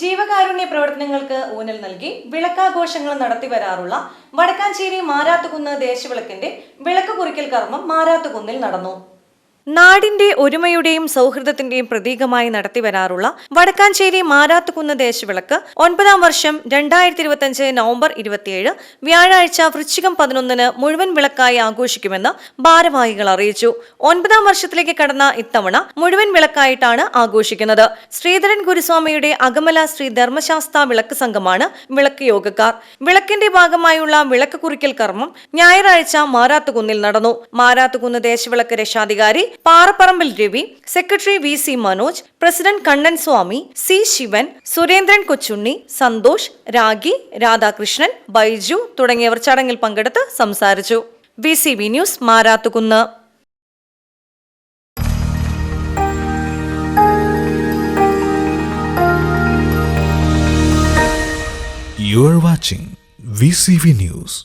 ജീവകാരുണ്യ പ്രവർത്തനങ്ങൾക്ക് ഊന്നൽ നൽകി വിളക്കാഘോഷങ്ങൾ നടത്തി വരാറുള്ള വടക്കാഞ്ചേരി മാരാത്തുകുന്ന് ദേശവിളക്കിന്റെ വിളക്ക് കുറിക്കൽ കർമ്മം മാരാത്തുകുന്നിൽ നടന്നു. നാടിന്റെ ഒരുമയുടെയും സൗഹൃദത്തിന്റെയും പ്രതീകമായി നടത്തിവരാറുള്ള വടക്കാഞ്ചേരി മാരാത്തുകുന്ന് ദേശവിളക്ക് ഒൻപതാം വർഷം രണ്ടായിരത്തി ഇരുപത്തിയഞ്ച് നവംബർ ഇരുപത്തിയേഴ് വ്യാഴാഴ്ച വൃശ്ചികം പതിനൊന്നിന് മുഴുവൻ വിളക്കായി ആഘോഷിക്കുമെന്ന് ഭാരവാഹികൾ അറിയിച്ചു. ഒൻപതാം വർഷത്തിലേക്ക് കടന്ന ഇത്തവണ മുഴുവൻ വിളക്കായിട്ടാണ് ആഘോഷിക്കുന്നത്. ശ്രീധരൻ ഗുരുസ്വാമിയുടെ അകമല ശ്രീ ധർമ്മശാസ്ത്ര വിളക്ക് സംഘമാണ് വിളക്ക് യോഗക്കാർ. വിളക്കിന്റെ ഭാഗമായുള്ള വിളക്ക് കുറിക്കൽ കർമ്മം ഞായറാഴ്ച മാരാത്തുകുന്നിൽ നടന്നു. മാരാത്തുകുന്ന് ദേശവിളക്ക് രക്ഷാധികാരി Parapparambil Ravi secretary V C Manoj president Kannan Swami C Sivan Surendran Kochunni Santhosh Ragi Radhakrishnan Baiju തുടങ്ങിയവർ ചടങ്ങിൽ പങ്കെടുത്ത് സംസാരിച്ചു V C news Marathukunnu You are watching VCV News.